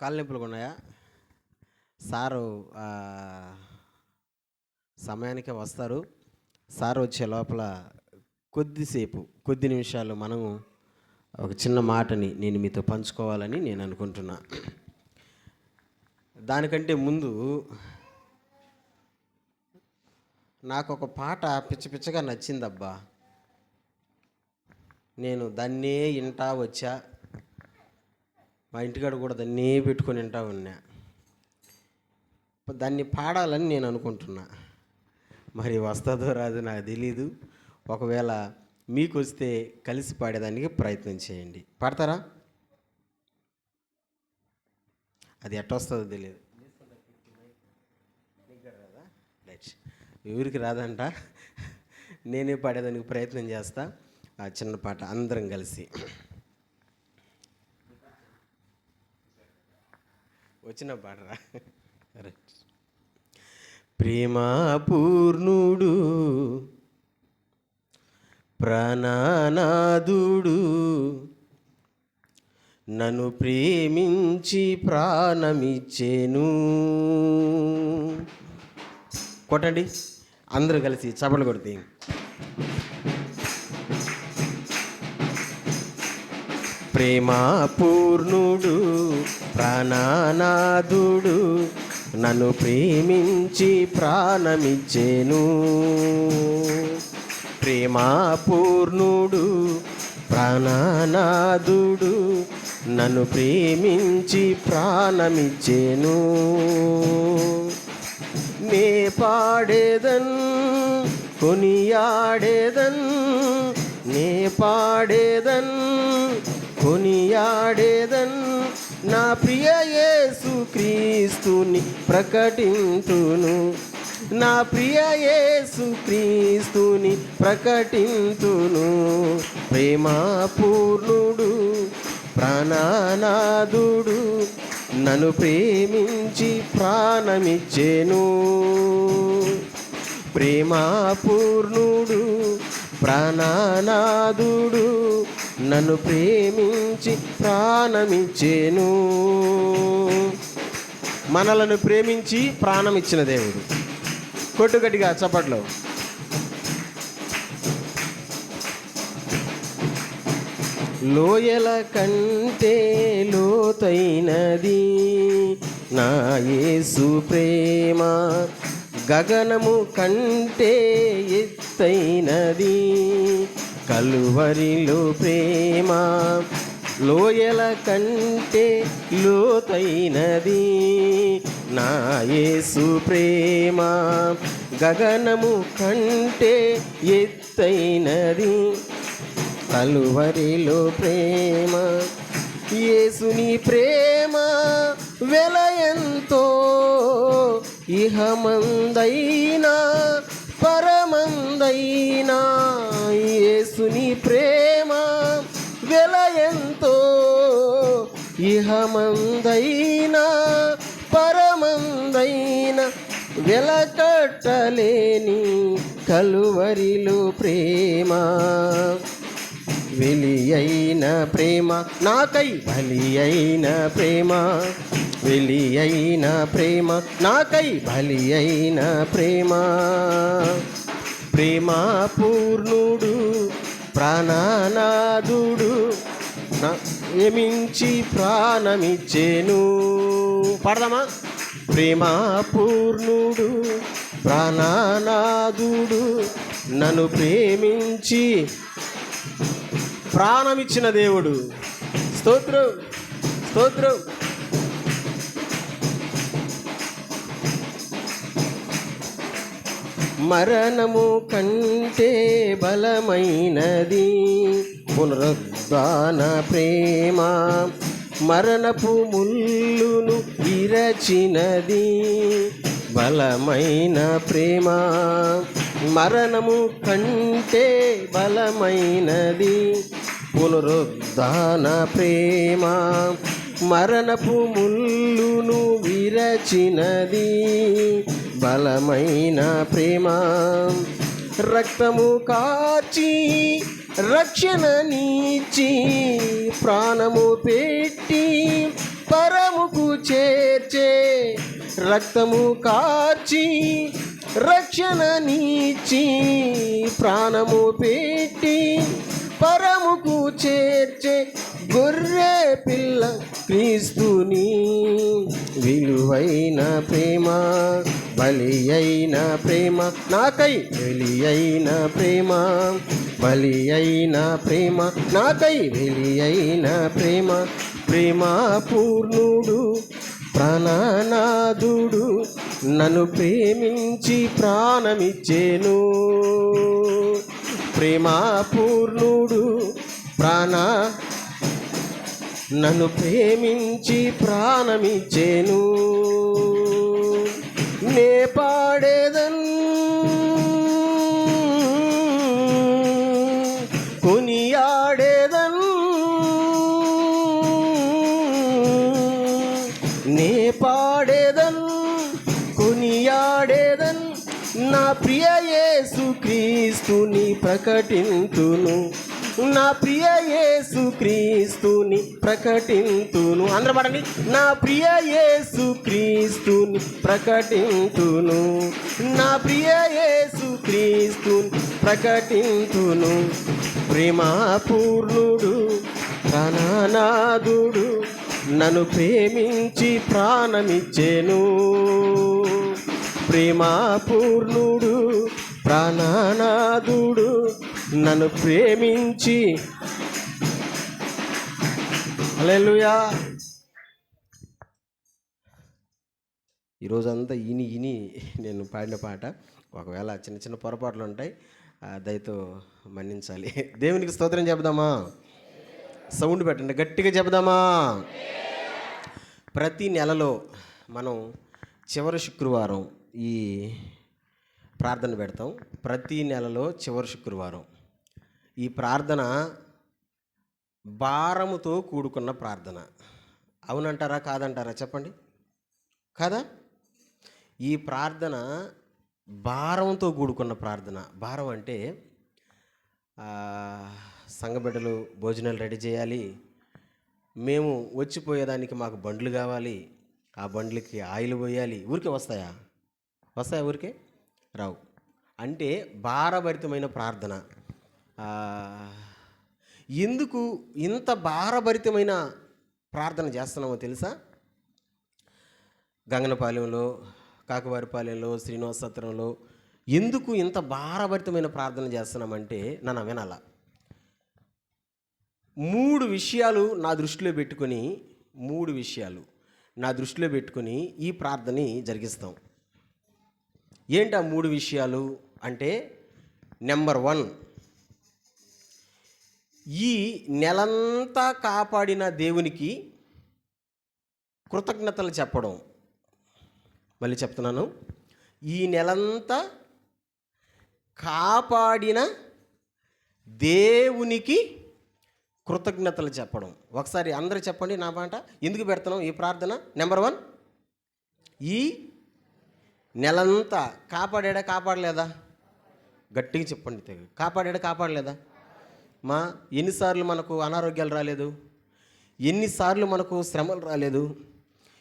కాళ్ళ నొప్పులు ఉన్నాయా సారు సమయానికి వస్తారు. సార్ వచ్చే లోపల కొద్దిసేపు కొద్ది నిమిషాలు మనము ఒక చిన్న మాటని నేను మీతో పంచుకోవాలని నేను అనుకుంటున్నా. దానికంటే ముందు నాకు ఒక పాట పిచ్చ పిచ్చగా నచ్చిందబ్బా. నేను దాన్నే ఇంటా వచ్చా. మా ఇంటికాడ కూడా దాన్ని పెట్టుకొని వింటా ఉన్నా. దాన్ని పాడాలని నేను అనుకుంటున్నా. మరి వస్తుందో రాదో నాకు తెలీదు. ఒకవేళ మీకు వస్తే కలిసి పాడేదానికి ప్రయత్నం చేయండి. పాడతారా? అది ఎట్టొస్తుందో తెలియదు ఎవరికి రాదంట. నేనే పాడేదానికి ప్రయత్నం చేస్తా. ఆ చిన్న పాట అందరం కలిసి. వచ్చిన పాటరా. రైట్ ప్రేమాపూర్ణుడు ప్రాణనాథుడు నన్ను ప్రేమించి ప్రాణమిచ్చేను. కొట్టండి. అందరూ కలిసి చపలు కొడితే. ప్రేమాపూర్ణుడు ప్రాణానాథుడు నన్ను ప్రేమించి ప్రాణమిచ్చేను. ప్రేమాపూర్ణుడు ప్రాణానాథుడు నన్ను ప్రేమించి ప్రాణమిచ్చేను. నే పాడేదన్ కొనియాడేదన్ నే పాడేదన్ కొనియాడేదన్ నా ప్రియ యేసు క్రీస్తుని ప్రకటింతును. నా ప్రియ యేసు క్రీస్తుని ప్రకటింతును. ప్రేమాపూర్ణుడు ప్రాణనాథుడు నన్ను ప్రేమించి ప్రాణమిచ్చేను. ప్రేమాపూర్ణుడు ప్రాణనాథుడు నన్ను ప్రేమించి ప్రాణమిచ్చేను. మనలను ప్రేమించి ప్రాణమిచ్చిన దేవుడు. కొట్టుగట్టిగా చప్పట్లో. లోయల కంటే లోతైనది నా యేసు ప్రేమ. గగనము కంటే ఎత్తైనది. కలువరిలో ప్రేమ లోయల కంటే లోతైనది. నా యేసు ప్రేమ గగనము కంటే ఎత్తైనది. కలువరిలో ప్రేమ యేసుని ప్రేమ వెలయంతో ఇహమందైనా పరమందైనా. యేసుని ప్రేమ వెల ఎంతో ఇహమందైనా పరమందైనా వెలకట్టలేని కలువరిలో ప్రేమ. వెలియైన అయిన ప్రేమ నాకై బలి అయిన ప్రేమ. వెలి అయిన ప్రేమ నాకై బలి అయిన ప్రేమ. ప్రేమ పూర్ణుడు ప్రాణనాథుడు నా ఏమించి ప్రాణమిచ్చేను? పాడదామా? ప్రేమ పూర్ణుడు ప్రాణనాథుడు నన్ను ప్రేమించి ప్రాణమిచ్చిన దేవుడు. స్తోత్రం స్తోత్రం. మరణము కంటే బలమైనది. పునరుద్ధాన ప్రేమ మరణపు ముల్లును విరచినది. బలమైన ప్రేమ మరణము కంటే బలమైనది. పునరుద్ధాన ప్రేమ మరణపు ముల్లును విరచినది. బలమైన ప్రేమ. రక్తము కాచి రక్షణ నీచి ప్రాణము పెట్టి పరముకు చేర్చే. రక్తము కాచి రక్షణ నీచి ప్రాణము పెట్టి పరముకు చేర్చే. గొర్రె పిల్ల క్రీస్తుని విలువైన ప్రేమ. బలి అయిన ప్రేమ నాకై వెలి అయిన ప్రేమ. బలి అయిన ప్రేమ నాకై వెలి అయిన ప్రేమ. ప్రేమ పూర్ణుడు ప్రాణనాథుడు నన్ను ప్రేమించి ప్రాణమిచ్చేను. ప్రేమ పూర్ణుడు ప్రాణ నన్ను ప్రేమించి ప్రాణమిచ్చేను. నే పాడేదన్ కొనియాడేదన్ నే పాడేదన్ కొనియాడేదన్ నా ప్రియ యేసు క్రీస్తుని ప్రకటింతును నా ప్రియ యేసు క్రీస్తుని ప్రకటింతును. అందరూ పడండి. నా ప్రియ యేసు క్రీస్తుని ప్రకటింతును. నా ప్రియ యేసు క్రీస్తుని ప్రకటింతును. ప్రేమ పూర్ణుడు ప్రాణనాథుడు నన్ను ప్రేమించి ప్రాణమిచ్చేను. ప్రేమ పూర్ణుడు ప్రాణనాథుడు నన్ను ప్రేమించి. అలెలుయా ఈరోజంతా ఇని ఇని నేను పాడిన పాట. ఒకవేళ చిన్న చిన్న పొరపాట్లు ఉంటాయి ఆ, దయతో మన్నించాలి. దేవునికి స్తోత్రం చెబుదామా? సౌండ్ పెట్టండి గట్టిగా చెబుదామా? ప్రతి నెలలో మనం చివరి శుక్రవారం ఈ ప్రార్థన పెడతాం. ప్రతి నెలలో చివరి శుక్రవారం. ఈ ప్రార్థన భారముతో కూడుకున్న ప్రార్థన. అవునంటారా? కాదంటారా? చెప్పండి. కాదా? ఈ ప్రార్థన భారంతో కూడుకున్న ప్రార్థన. భారం అంటే సంగబిడ్డలు భోజనాలు రెడీ చేయాలి. మేము వచ్చిపోయేదానికి మాకు బండ్లు కావాలి. ఆ బండ్లకి ఆయిల్ పోయాలి. ఊరికే వస్తాయా? వస్తాయా ఊరికే? రావు. అంటే భారభరితమైన ప్రార్థన. ఎందుకు ఇంత భారభరితమైన ప్రార్థన చేస్తున్నామో తెలుసా? గంగనపాలెంలో కాకవారిపాలెంలో శ్రీనివాసత్రంలో ఎందుకు ఇంత భారభరితమైన ప్రార్థన చేస్తున్నామంటే నన్ను వినాల. మూడు విషయాలు నా దృష్టిలో పెట్టుకొని మూడు విషయాలు నా దృష్టిలో పెట్టుకొని ఈ ప్రార్థని జరిగిస్తాం. ఏంటి ఆ మూడు విషయాలు? అంటే నెంబర్ వన్ ఈ నెలంతా కాపాడిన దేవునికి కృతజ్ఞతలు చెప్పడం. మళ్ళీ చెప్తున్నాను. ఈ నెలంతా కాపాడిన దేవునికి కృతజ్ఞతలు చెప్పడం. ఒకసారి అందరు చెప్పండి నా మాట. ఎందుకు పెడుతున్నాం ఈ ప్రార్థన? నెంబర్ వన్ ఈ నెలంతా కాపాడాడా కాపాడలేదా? గట్టిగా చెప్పండి కాపాడాడా కాపాడలేదా? మా ఎన్నిసార్లు మనకు అనారోగ్యాలు రాలేదు? ఎన్నిసార్లు మనకు శ్రమలు రాలేదు?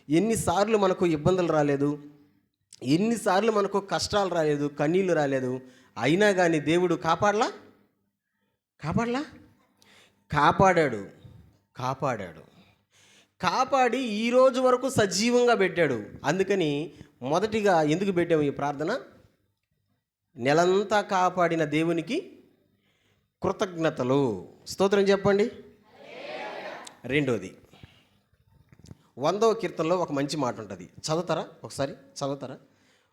ఎన్నిసార్లు మనకు ఇబ్బందులు రాలేదు? ఎన్నిసార్లు మనకు కష్టాలు రాలేదు? కన్నీళ్ళు రాలేదు? అయినా కానీ దేవుడు కాపాడలా? కాపాడలా? కాపాడాడు. కాపాడాడు. కాపాడి ఈ రోజు వరకు సజీవంగా పెట్టాడు. అందుకని మొదటిగా ఎందుకు పెట్టాము ఈ ప్రార్థన? నెలంతా కాపాడిన దేవునికి కృతజ్ఞతలు. స్తోత్రం చెప్పండి. రెండోది వందవ కీర్తనలో ఒక మంచి మాట ఉంటుంది. చదువుతారా ఒకసారి? చదువుతారా?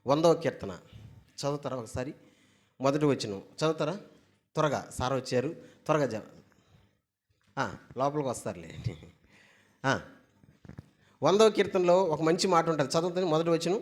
వందవ కీర్తన. చదువుతారా ఒకసారి? మొదటి వచ్చిన చదువుతారా? త్వరగా. సార్ వచ్చారు. త్వరగా జ లోపలికి వస్తారులే. వందవ కీర్తనలో ఒక మంచి మాట ఉంటుంది. చదువుతుంది మొదటి వచ్చిన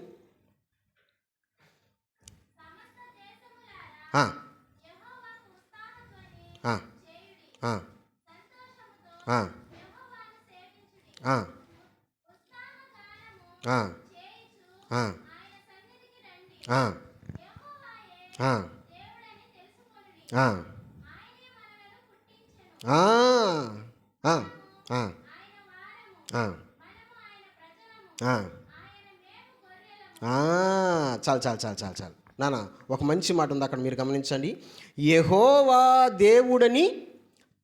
చాలు చాలు చాలు చాలు చాలు నానా ఒక మంచి మాట ఉంది అక్కడ మీరు గమనించండి. యహోవా దేవుడని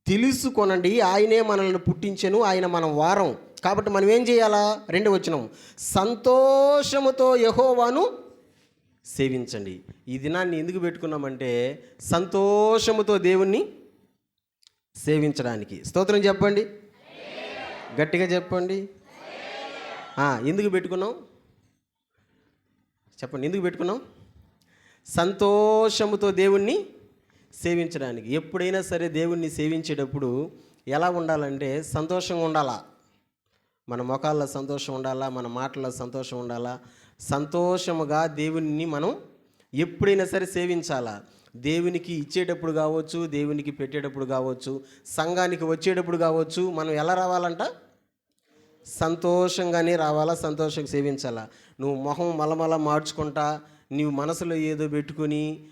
తెలుసుకొనండి. ఆయనే మనల్ని పుట్టించెను ఆయన మనం వారం. కాబట్టి మనం ఏం చేయాలా? రెండు వచ్చినాం సంతోషముతో యహోవాను సేవించండి. ఈ దినాన్ని ఎందుకు పెట్టుకున్నామంటే సంతోషముతో దేవుణ్ణి సేవించడానికి. స్తోత్రం చెప్పండి. గట్టిగా చెప్పండి. ఎందుకు పెట్టుకున్నాం? చెప్పండి ఎందుకు పెట్టుకున్నాం? సంతోషముతో దేవుణ్ణి సేవించడానికి. ఎప్పుడైనా సరే దేవుణ్ణి సేవించేటప్పుడు ఎలా ఉండాలంటే సంతోషంగా ఉండాలా? మన ముఖాల్లో సంతోషం ఉండాలా? మన మాటల్లో సంతోషం ఉండాలా? సంతోషముగా దేవుణ్ణి మనం ఎప్పుడైనా సరే సేవించాలా? దేవునికి ఇచ్చేటప్పుడు కావచ్చు దేవునికి పెట్టేటప్పుడు కావచ్చు సంఘానికి వచ్చేటప్పుడు కావచ్చు మనం ఎలా రావాలంట? సంతోషంగానే రావాలా? సంతోషంగా సేవించాలా? నువ్వు మొహం మలమల మార్చుకుంటా నీవు మనసులో ఏదో పెట్టుకొని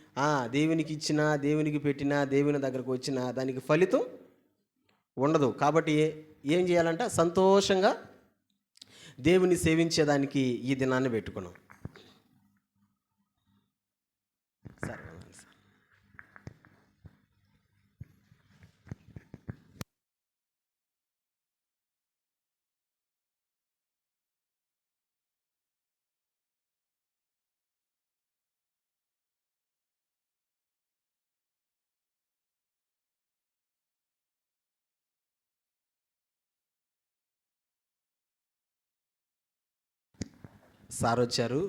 దేవునికి ఇచ్చినా దేవునికి పెట్టినా దేవుని దగ్గరకు వచ్చినా దానికి ఫలితం ఉండదు. కాబట్టి ఏం చేయాలంట సంతోషంగా దేవుని సేవించేదానికి ఈ దినాన్ని పెట్టుకున్నాం. సార్ వచ్చారు.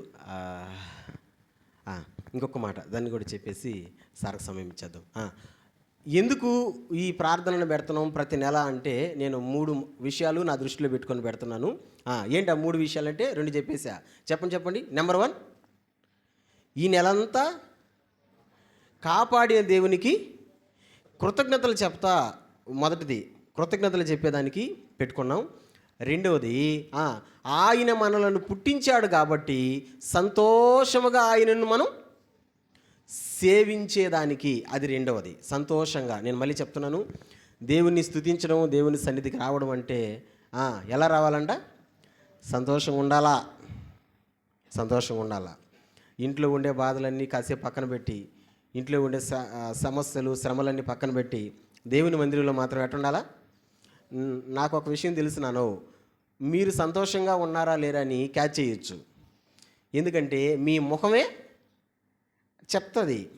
ఇంకొక మాట దాన్ని కూడా చెప్పేసి సార్కి సమయం ఇచ్చేద్దాం. ఎందుకు ఈ ప్రార్థనను పెడుతున్నాం ప్రతి నెల అంటే నేను మూడు విషయాలు నా దృష్టిలో పెట్టుకొని పెడుతున్నాను. ఏంటి ఆ మూడు విషయాలు అంటే రెండు చెప్పేసా. చెప్పండి చెప్పండి. నెంబర్ వన్ ఈ నెలంతా కాపాడిన దేవునికి కృతజ్ఞతలు చెప్తా మొదటిది. కృతజ్ఞతలు చెప్పేదానికి పెట్టుకున్నాం. రెండవది ఆయన మనలను పుట్టించాడు కాబట్టి సంతోషముగా ఆయనను మనం సేవించేదానికి. అది రెండవది. సంతోషంగా. నేను మళ్ళీ చెప్తున్నాను. దేవుణ్ణి స్థుతించడం దేవుని సన్నిధికి రావడం అంటే ఎలా రావాలంట? సంతోషంగా ఉండాలా? సంతోషంగా ఉండాలా? ఇంట్లో ఉండే బాధలన్నీ కాసేపు పక్కన పెట్టి ఇంట్లో ఉండే స- సమస్యలు శ్రమలన్నీ పక్కన పెట్టి దేవుని మందిరంలో మాత్రం ఎట్టుండాలా ఉండాలా నాకు ఒక విషయం తెలుసు నాను. మీరు సంతోషంగా ఉన్నారా లేరా అని క్యాచ్ చేయొచ్చు. ఎందుకంటే మీ ముఖమే చెప్తుంది.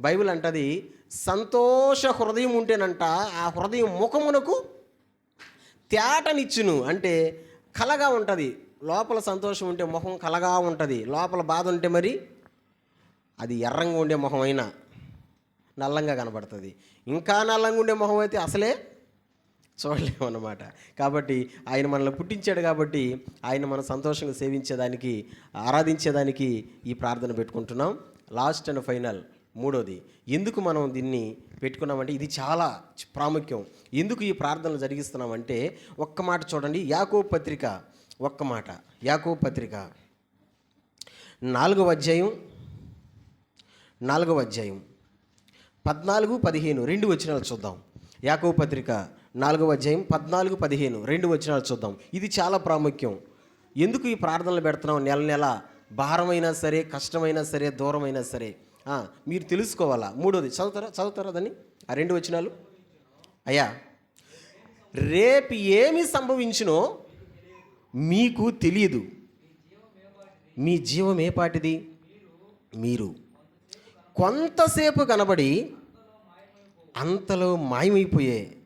బైబిల్ అంటది సంతోష హృదయం ఉంటేనంట ఆ హృదయం ముఖమునకు తేటనిచ్చును. అంటే కలగా ఉంటుంది. లోపల సంతోషం ఉంటే ముఖం కలగా ఉంటుంది. లోపల బాధ ఉంటే మరి అది ఎర్రంగా ఉండే ముఖం అయినా నల్లంగా కనబడుతుంది. ఇంకా నల్లంగా ఉండే ముఖం అయితే అసలే చూడలేము అన్నమాట కాబట్టి ఆయన మనల్ని పుట్టించాడు కాబట్టి ఆయన మనం సంతోషంగా సేవించేదానికి ఆరాధించేదానికి ఈ ప్రార్థన పెట్టుకుంటున్నాం. లాస్ట్ అండ్ ఫైనల్ మూడోది ఎందుకు మనం దీన్ని పెట్టుకున్నామంటే ఇది చాలా ప్రాముఖ్యం. ఎందుకు ఈ ప్రార్థనలు జరిగిస్తున్నామంటే ఒక్క మాట చూడండి యాకో పత్రిక ఒక్క మాట యాకో పత్రిక. నాలుగవ అధ్యాయం నాలుగవ అధ్యాయం. పద్నాలుగు పదిహేను రెండు వచ్చినాలు చూద్దాం. యాకో పత్రిక నాలుగవ అధ్యాయం పద్నాలుగు పదిహేను. రెండు వచనాలు చూద్దాం. ఇది చాలా ప్రాముఖ్యం. ఎందుకు ఈ ప్రార్థనలు పెడుతున్నాం నెల నెల భారమైనా సరే కష్టమైనా సరే దూరమైనా సరే. మీరు తెలుసుకోవాలా? మూడోది చదువుతారా? చదువుతారా దాన్ని? ఆ రెండు వచనాలు. అయ్యా రేపు ఏమి సంభవించునో మీకు తెలియదు. మీ జీవం ఏ పాటిది? మీరు. కొంతసేపు కనబడి అంతలో మాయమైపోయే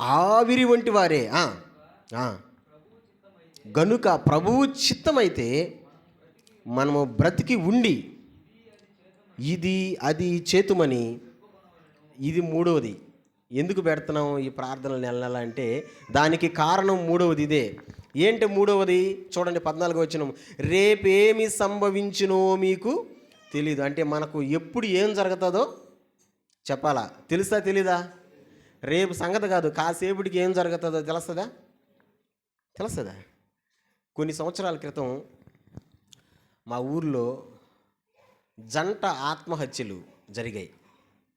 ఆవిరి వంటి వారే. గనుక ప్రభువు చిత్తమైతే మనము బ్రతికి ఉండి ఇది అది చేతుమని ఇది మూడవది. ఎందుకు పెడుతున్నాం ఈ ప్రార్థనలు నెల నెల అంటే దానికి కారణం మూడవది ఇదే. ఏంటి మూడవది? చూడండి పద్నాలుగు వచ్చిన రేపేమి సంభవించినో మీకు తెలీదు. అంటే మనకు ఎప్పుడు ఏం జరుగుతుందో చెప్పాలా? తెలుసా తెలీదా? రేపు సంగతి కాదు. కాసేపటికి ఏం జరుగుతుందో తెలుస్తుందా? తెలుస్తుందా? కొన్ని సంవత్సరాల క్రితం మా ఊర్లో జంట ఆత్మహత్యలు జరిగాయి.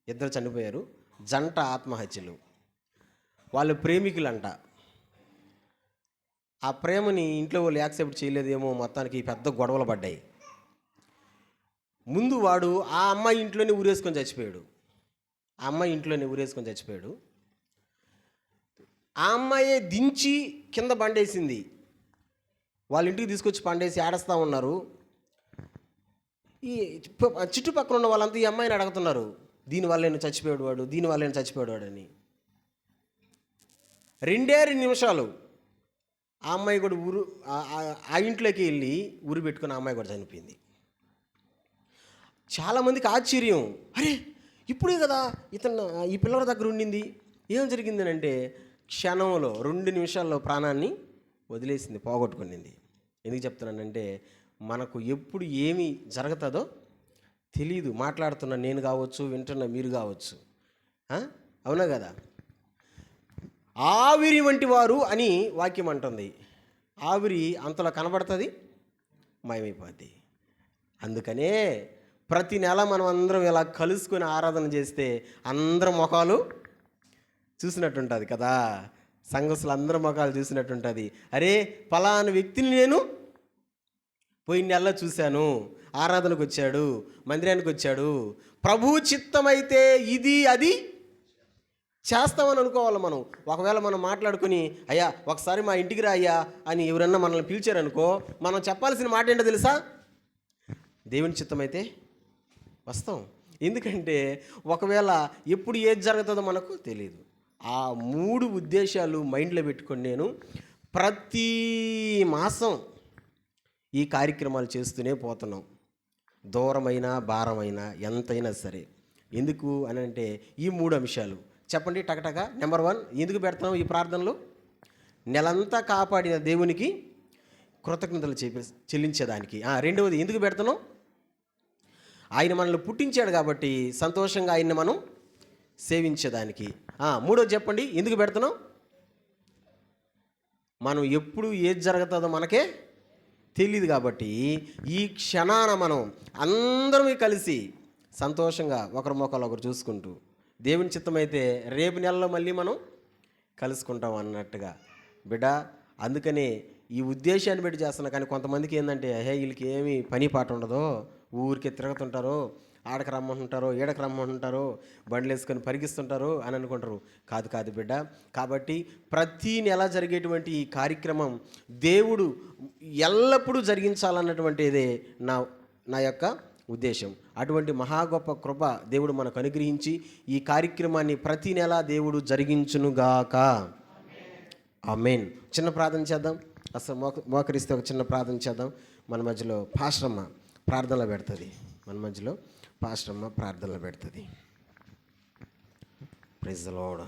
ఇద్దరు చనిపోయారు. జంట ఆత్మహత్యలు. వాళ్ళు ప్రేమికులంట. ఆ ప్రేమని ఇంట్లో వాళ్ళు యాక్సెప్ట్ చేయలేదేమో మొత్తానికి పెద్ద గొడవలు పడ్డాయి. ముందు వాడు ఆ అమ్మాయి ఇంట్లోనే ఊరేసుకొని చచ్చిపోయాడు. ఆ అమ్మాయి ఇంట్లోనే ఊరేసుకొని చచ్చిపోయాడు. ఆ అమ్మాయే దించి కింద బండేసింది వాళ్ళ ఇంటికి తీసుకొచ్చి పండేసి ఆడస్తా ఉన్నారు. ఈ చుట్టుపక్కల ఉన్న వాళ్ళంతా ఈ అమ్మాయిని అడుగుతున్నారు. దీనివల్ల నేను చచ్చిపోయాడు వాడు దీనివల్ల నేను చచ్చిపోయాడు వాడు అని. రెండే రెండు నిమిషాలు ఆ అమ్మాయి కూడా ఊరు ఆ- ఆ- ఆ ఇంట్లోకి వెళ్ళి ఊరు పెట్టుకుని ఆ అమ్మాయి కూడా చనిపోయింది. చాలామందికి ఆశ్చర్యం. అరే ఇప్పుడే కదా ఇతను ఈ పిల్లల దగ్గర ఉండింది. ఏం జరిగిందని అంటే క్షణంలో రెండు నిమిషాల్లో ప్రాణాన్ని వదిలేసింది పోగొట్టుకునింది. ఎందుకు చెప్తున్నానంటే మనకు ఎప్పుడు ఏమి జరుగుతుందో తెలియదు మాట్లాడుతున్న నేను కావచ్చు వింటున్న మీరు కావచ్చు. అవునా కదా? ఆవిరి వంటి వారు అని వాక్యం అంటుంది. ఆవిరి అంతలో కనబడుతుంది మాయమైపోద్ది. అందుకనే ప్రతి నెల మనం అందరం ఇలా కలుసుకొని ఆరాధన చేస్తే అందరం మొఖాలు చూసినట్టుంటుంది కదా. సంఘస్థులు అందరి మొఖాలు చూసినట్టుంటుంది. అరే ఫలానా వ్యక్తిని నేను పోయిన నెలలో చూశాను. ఆరాధనకు వచ్చాడు మందిరానికి వచ్చాడు ప్రభు చిత్తమైతే ఇది అది చేస్తామని అనుకోవాలి మనం. ఒకవేళ మనం మాట్లాడుకుని అయ్యా ఒకసారి మా ఇంటికి రా అయ్యా అని ఎవరన్నా మనల్ని పిలిచారనుకో మనం చెప్పాల్సిన మాట ఏంటో తెలుసా? దేవుని చిత్తమైతే వస్తాం. ఎందుకంటే ఒకవేళ ఎప్పుడు ఏది జరుగుతుందో మనకు తెలియదు ఆ మూడు ఉద్దేశాలు మైండ్లో పెట్టుకొని నేను ప్రతి మాసం ఈ కార్యక్రమాలు చేస్తూనే పోతున్నాం. దూరమైన భారమైన ఎంతైనా సరే. ఎందుకు అని అంటే ఈ మూడు అంశాలు. చెప్పండి టకటక. నెంబర్ వన్ ఎందుకు పెడతాం ఈ ప్రార్థనలు? నెలంతా కాపాడిన దేవునికి కృతజ్ఞతలు చెప్పి చెల్లించేదానికి. రెండవది ఎందుకు పెడుతున్నాం ఆయన మనల్ని పుట్టించాడు కాబట్టి సంతోషంగా ఆయన్ని మనం సేవించేదానికి. మూడోది చెప్పండి. ఎందుకు పెడుతున్నాం? మనం ఎప్పుడు ఏది జరుగుతుందో మనకే తెలియదు కాబట్టి ఈ క్షణాన మనం అందరం కలిసి సంతోషంగా ఒకరి మొక్కలు ఒకరు చూసుకుంటూ దేవుని చిత్తమైతే రేపు నెలలో మళ్ళీ మనం కలుసుకుంటాం అన్నట్టుగా. బిడ్డ అందుకనే ఈ ఉద్దేశాన్ని బట్టి చేస్తున్నా. కానీ కొంతమందికి ఏంటంటే హే వీళ్ళకి ఏమి పని పాట ఉండదో. ఊరికే తిరుగుతుంటారో. ఆడకు రమ్మంటుంటారో ఈడకు రమ్మంటుంటారో బండ్లు వేసుకొని పరిగిస్తుంటారు అని అనుకుంటారు. కాదు కాదు బిడ్డ. కాబట్టి ప్రతి నెల జరిగేటువంటి ఈ కార్యక్రమం దేవుడు ఎల్లప్పుడూ జరిగించాలన్నటువంటిదే నా నా యొక్క ఉద్దేశం. అటువంటి మహా గొప్ప కృప దేవుడు మనకు అనుగ్రహించి ఈ కార్యక్రమాన్ని ప్రతి నెల దేవుడు జరిగించునుగాక ఆమెన్. చిన్న ప్రార్థన చేద్దాం. అసలు మోక మోకరిస్తే ఒక చిన్న ప్రార్థన చేద్దాం. మన మధ్యలో పాశ్రమ ప్రార్థనలో పెడుతుంది. మన మధ్యలో పాశ్రమ్మ ప్రార్థనలు పెడుతుంది. ప్రైజ్ లోడ